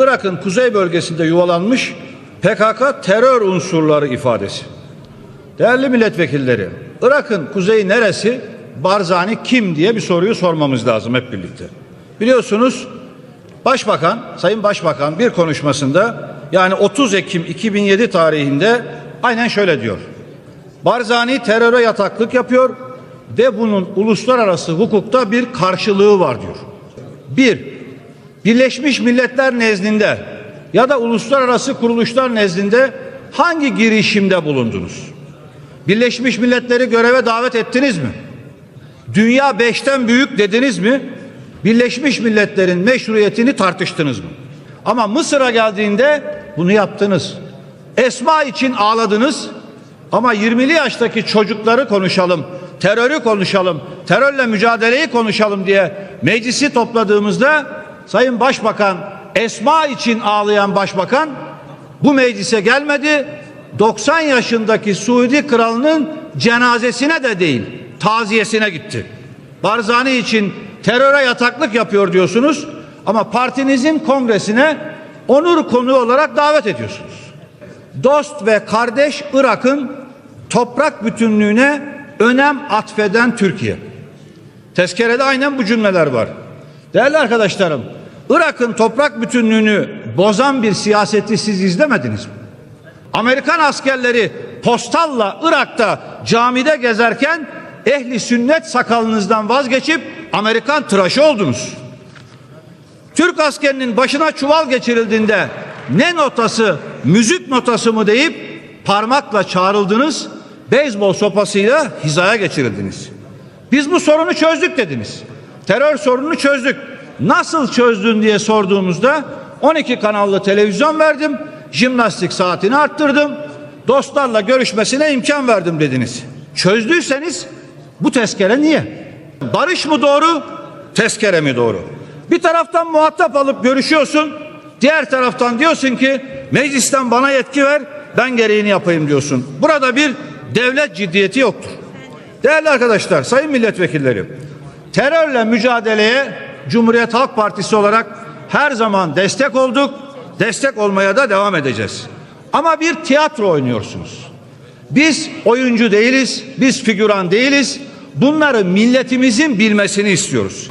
Irak'ın kuzey bölgesinde yuvalanmış PKK terör unsurları ifadesi. Değerli milletvekilleri, Irak'ın kuzeyi neresi? Barzani kim diye bir soruyu sormamız lazım hep birlikte. Biliyorsunuz Başbakan, Sayın Başbakan bir konuşmasında yani 30 Ekim 2007 tarihinde aynen şöyle diyor. Barzani teröre yataklık yapıyor ve bunun uluslararası hukukta bir karşılığı var diyor. Bir, Birleşmiş Milletler nezdinde ya da uluslararası kuruluşlar nezdinde hangi girişimde bulundunuz? Birleşmiş Milletleri göreve davet ettiniz mi? Dünya beşten büyük dediniz mi? Birleşmiş Milletler'in meşruiyetini tartıştınız mı? Ama Mısır'a geldiğinde bunu yaptınız. Esma için ağladınız ama 20'li yaştaki çocukları konuşalım, terörü konuşalım, terörle mücadeleyi konuşalım diye meclisi topladığımızda Sayın Başbakan Esma için ağlayan başbakan bu meclise gelmedi. 90 yaşındaki Suudi kralının cenazesine de değil, taziyesine gitti. Barzani için teröre yataklık yapıyor diyorsunuz ama partinizin kongresine onur konu olarak davet ediyorsunuz. Dost ve kardeş Irak'ın toprak bütünlüğüne önem atfeden Türkiye. Tezkerede aynen bu cümleler var. Değerli arkadaşlarım, Irak'ın toprak bütünlüğünü bozan bir siyaseti siz izlemediniz mi? Amerikan askerleri postalla Irak'ta camide gezerken ehli sünnet sakalınızdan vazgeçip Amerikan tıraşı oldunuz. Türk askerinin başına çuval geçirildiğinde ne notası, müzik notası mı deyip parmakla çağrıldınız, beyzbol sopasıyla hizaya geçirildiniz. Biz bu sorunu çözdük dediniz. Terör sorununu çözdük. Nasıl çözdün diye sorduğumuzda 12 kanallı televizyon verdim, jimnastik saatini arttırdım, dostlarla görüşmesine imkan verdim dediniz. Çözdüyseniz bu tezkere niye? Barış mı doğru, tezkere mi doğru? Bir taraftan muhatap alıp görüşüyorsun, diğer taraftan diyorsun ki meclisten bana yetki ver, ben gereğini yapayım diyorsun. Burada bir devlet ciddiyeti yoktur. Değerli arkadaşlar, sayın milletvekilleri, terörle mücadeleye Cumhuriyet Halk Partisi olarak her zaman destek olduk, destek olmaya da devam edeceğiz. Ama bir tiyatro oynuyorsunuz. Biz oyuncu değiliz, biz figüran değiliz. Bunları milletimizin bilmesini istiyoruz.